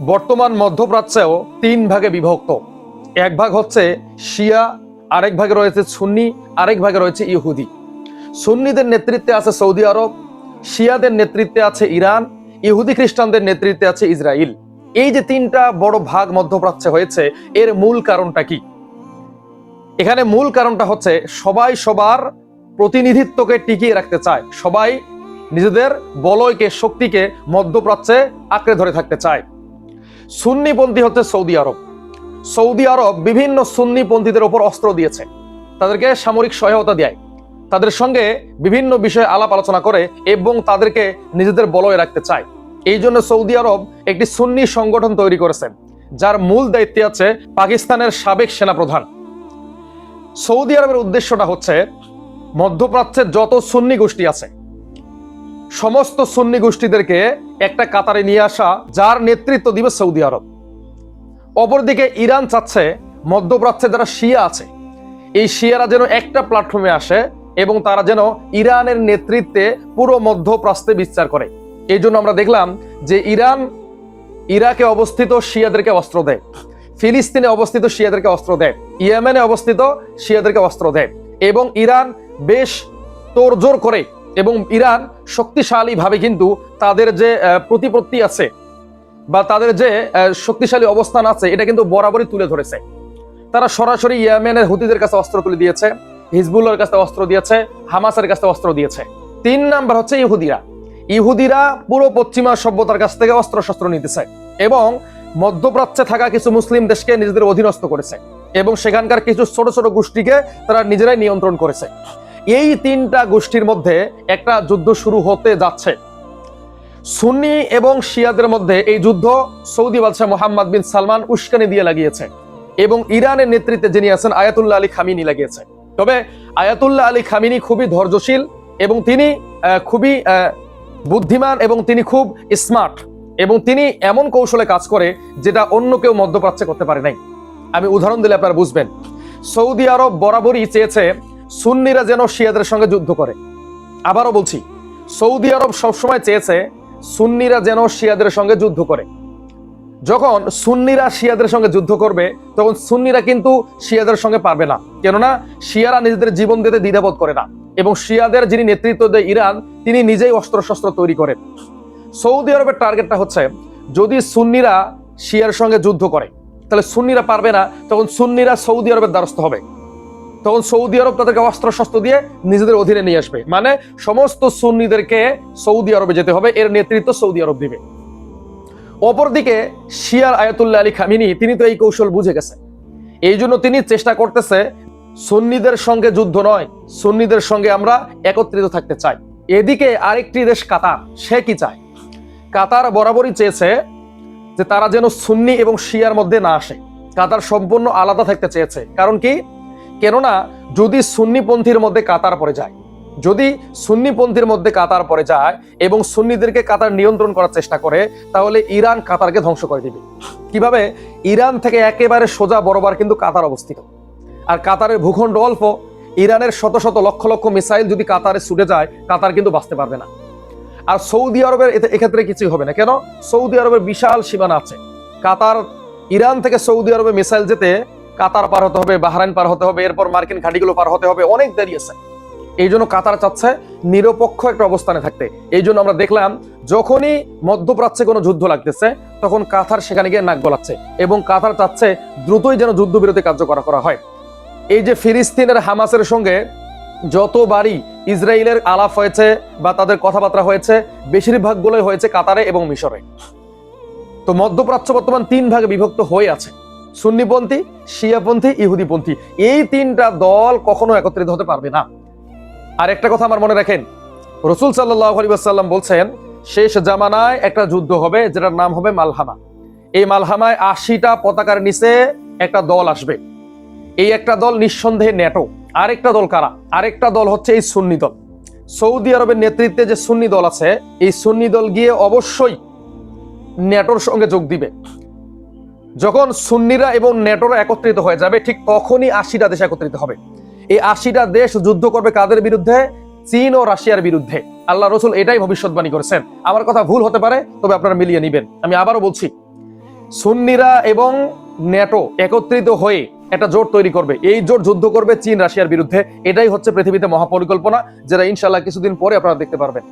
বর্তমান মধ্যপ্রাচ্যেও তিন ভাগে বিভক্ত। এক ভাগ হচ্ছে শিয়া, আরেক ভাগে রয়েছে সুন্নি, আরেক ভাগে রয়েছে ইহুদি। সুন্নিদের নেতৃত্বে আছে সৌদি আরব, শিয়াদের নেতৃত্বে আছে ইরান, ইহুদি খ্রিস্টানদের নেতৃত্বে আছে ইসরায়েল এই যে তিনটা বড় ভাগ মধ্যপ্রাচ্যে হয়েছে, এর মূল কারণটা কি? এখানে মূল কারণটা হচ্ছে সবাই সবার প্রতিনিধিত্বকে টিকিয়ে রাখতে চায়। সবাই নিজেদের বলয়কে, শক্তিকে মধ্যপ্রাচ্যে আঁকড়ে ধরে থাকতে চায়। সুন্নিপন্থী হচ্ছে সৌদি আরব। সৌদি আরব বিভিন্ন সুন্নিপন্থীদের ওপর অস্ত্র দিয়েছে। তাদেরকে সামরিক সহায়তা দেয়। তাদের সঙ্গে বিভিন্ন বিষয়ে আলাপ আলোচনা করে এবং তাদেরকে নিজেদের বলয়ে রাখতে চায়। এই জন্য সৌদি আরব একটি সুন্নি সংগঠন তৈরি করেছেন যার মূল দায়িত্বে আছে পাকিস্তানের সাবেক সেনাপ্রধান। সৌদি আরবের উদ্দেশ্যটা হচ্ছে মধ্যপ্রাচ্যের যত সুন্নি গোষ্ঠী আছে সমস্ত সুন্নি গোষ্ঠীদেরকে একটা কাতারে নিয়ে আসা, যার নেতৃত্ব দিবে সৌদি আরব। অপরদিকে ইরান চাচ্ছে মধ্যপ্রাচ্যে যারা শিয়া আছে, এই শিয়ারা যেন একটা প্ল্যাটফর্মে আসে এবং তারা যেন ইরানের নেতৃত্বে পুরো মধ্যপ্রাচ্যে বিস্তার করে। এই জন্য আমরা দেখলাম যে ইরান ইরাকে অবস্থিত শিয়াদেরকে অস্ত্র দেয়, ফিলিস্তিনে অবস্থিত শিয়াদেরকে অস্ত্র দেয়, ইয়েমেনে অবস্থিত শিয়াদেরকে অস্ত্র দেয় এবং ইরান বেশ তোড়জোড় করে এবং ইরান শক্তিশালী ভাবে কিন্তু তাদের যে প্রতিপত্তি আছে বা তাদের যে শক্তিশালী অবস্থান আছে, এটা কিন্তু বরাবরই তুলে ধরেছে। তারা সরাসরি ইয়েমেনের হুতিদের কাছে অস্ত্র তুলে দিয়েছে হিজবুল্লার কাছে অস্ত্র দিয়েছে, হামাসের কাছে অস্ত্র দিয়েছে। তিন নাম্বার হচ্ছে ইহুদিরা। ইহুদিরা পুরো পশ্চিমা সভ্যতার কাছ থেকে অস্ত্র শস্ত্র নিতেছে এবং মধ্যপ্রাচ্যে থাকা কিছু মুসলিম দেশকে নিজেদের অধীনস্থ করেছে এবং সেখানকার কিছু ছোট ছোট গোষ্ঠীকে তারা নিজেরাই নিয়ন্ত্রণ করেছে। এই তিনটা গোষ্ঠীর মধ্যে একটা যুদ্ধ শুরু হতে যাচ্ছে। সুন্নি এবং শিয়াদের মধ্যে এই যুদ্ধ সৌদি বাদশাহ মোহাম্মদ বিন সালমান উস্কানি দিয়ে লাগিয়েছে এবং ইরানের নেতৃত্বে যিনি আছেন আয়াতুল্লাহ আলী খামিনি লাগিয়েছে। তবে আয়াতুল্লাহ আলী খামিনি খুবই ধৈর্যশীল এবং তিনি খুবই বুদ্ধিমান এবং তিনি খুব স্মার্ট এবং তিনি এমন কৌশলে কাজ করে যেটা অন্য কেউ মধ্যপ্রাচ্যে করতে পারে নাই। আমি উদাহরণ দিলে আপনারা বুঝবেন। সৌদি আরব বরাবরই চেয়েছে সুন্নিরা যেন শিয়াদের সঙ্গে যুদ্ধ করে। আবারও বলছি, সৌদি আরব সবসময় চেয়েছে সুন্নিরা যেন শিয়াদের সঙ্গে যুদ্ধ করে। যখন সুন্নিরা শিয়াদের সঙ্গে যুদ্ধ করবে, তখন সুন্নিরা কিন্তু শিয়াদের সঙ্গে পারবে না। কেননা, শিয়ারা নিজেদের জীবন দিতে দ্বিধাবোধ করে না। এবং শিয়াদের যিনি নেতৃত্ব দেয় ইরান, তিনি নিজেই অস্ত্র শস্ত্র তৈরি করেন। সৌদি আরবের টার্গেটটা হচ্ছে, যদি সুন্নিরা শিয়ার সঙ্গে যুদ্ধ করে, তাহলে সুন্নিরা পারবে না, তখন সুন্নিরা সৌদি আরবের দ্বারস্থ হবে। তখন সৌদি আরব তাদেরকে অস্ত্র শস্ত্র দিয়ে নিজেদের অধীনে নিয়ে আসবে। মানে সমস্ত সুন্নিদেরকে সৌদি আরবে যেতে হবে, এর নেতৃত্ব সৌদি আরব দিবে। অপরদিকে শিয়ার আয়াতুল্লাহ আলী খামিনি, তিনি তো এই কৌশল বুঝে গেছে। এই জন্য তিনি চেষ্টা করতেছে, সুন্নিদের সঙ্গে যুদ্ধ নয়, সুন্নিদের সঙ্গে আমরা একত্রিত থাকতে চাই। এদিকে আরেকটি দেশ কাতার, সে কি চায়? কাতার বরাবরই চেয়েছে যে তারা যেন সুন্নি এবং শিয়ার মধ্যে না আসে। কাতার সম্পূর্ণ আলাদা থাকতে চেয়েছে। কারণ কি? কেননা যদি সুন্নিপন্থীর মধ্যে কাতার পড়ে যায়, যদি সুন্নিপন্থীর মধ্যে কাতার পড়ে যায় এবং সুন্নিদেরকে কাতার নিয়ন্ত্রণ করার চেষ্টা করে, তাহলে ইরান কাতারকে ধ্বংস করে দিবে। কীভাবে? ইরান থেকে একেবারে সোজা বরাবর কিন্তু কাতার অবস্থিত। আর কাতারের ভূখণ্ড অল্প, ইরানের শত শত লক্ষ লক্ষ মিসাইল যদি কাতারে ছুটে যায়, কাতার কিন্তু বাঁচতে পারবে না। আর সৌদি আরবের এক্ষেত্রে কিছুই হবে না। কেন? সৌদি আরবের বিশাল সীমানা আছে। কাতার ইরান থেকে সৌদি আরবে মিসাইল যেতে কাতার পার হতে হবে, বাহরাইন পার হতে হবে, এরপর মার্কিন ঘাটিগুলো পার হতে হবে, অনেক দেরি আছে। এই জন্য কাতার চাচ্ছে নিরপেক্ষ একটা অবস্থানে থাকতে। এই জন্য আমরা দেখলাম, যখনই মধ্যপ্রাচ্যে কোনো যুদ্ধ লাগতেছে, তখন কাতার সেখানে গিয়ে নাক গলাচ্ছে এবং কাতার চাচ্ছে দ্রুতই যেন যুদ্ধবিরতি কার্যকর করা হয়। এই যে ফিলিস্তিনের হামাসের সঙ্গে যতবারই ইসরায়েলের আলাপ হয়েছে বা তাদের কথাবার্তা হয়েছে, বেশিরভাগগুলোই হয়েছে কাতারে এবং মিশরে। তো মধ্যপ্রাচ্য বর্তমান তিন ভাগে বিভক্ত হয়ে আছে। সুন্নিপন্থী, শিয়াপন্থী, ইহুদিপন্থী। এই তিনটা দল কখনো একত্রিত হতে পারবে না। আর একটা কথা আমার মনে রাখেন, রসুল সাল্লাহ বলছেন, শেষ জামানায় একটা যুদ্ধ হবে, যেটার নাম হবে মালহামা। এই মালহামায় আশিটা পতাকার নিচে একটা দল আসবে। এই একটা দল নিঃসন্দেহে ন্যাটো। আরেকটা দল কারা? আরেকটা দল হচ্ছে এই সুন্নি দল। সৌদি আরবের নেতৃত্বে যে সুন্নি দল আছে, এই সুন্নি দল গিয়ে অবশ্যই ন্যাটোর সঙ্গে যোগ দিবে। যখন সুন্নিরা এবং ন্যাটোরা একত্রিত হয়ে যাবে, ঠিক তখনই আশিটা দেশ একত্রিত হবে। এই আশিটা দেশ যুদ্ধ করবে কাদের বিরুদ্ধে? চীন ও রাশিয়ার বিরুদ্ধে। আল্লাহ রসুল এটাই ভবিষ্যৎবাণী করেছেন। আমার কথা ভুল হতে পারে, তবে আপনারা মিলিয়ে নিবেন। আমি আবারও বলছি, সুন্নিরা এবং ন্যাটো একত্রিত হয়ে একটা জোট তৈরি করবে। এই জোট যুদ্ধ করবে চীন, রাশিয়ার বিরুদ্ধে। এটাই হচ্ছে পৃথিবীতে মহাপরিকল্পনা, যেটা ইনশাল্লাহ কিছুদিন পরে আপনারা দেখতে পারবেন।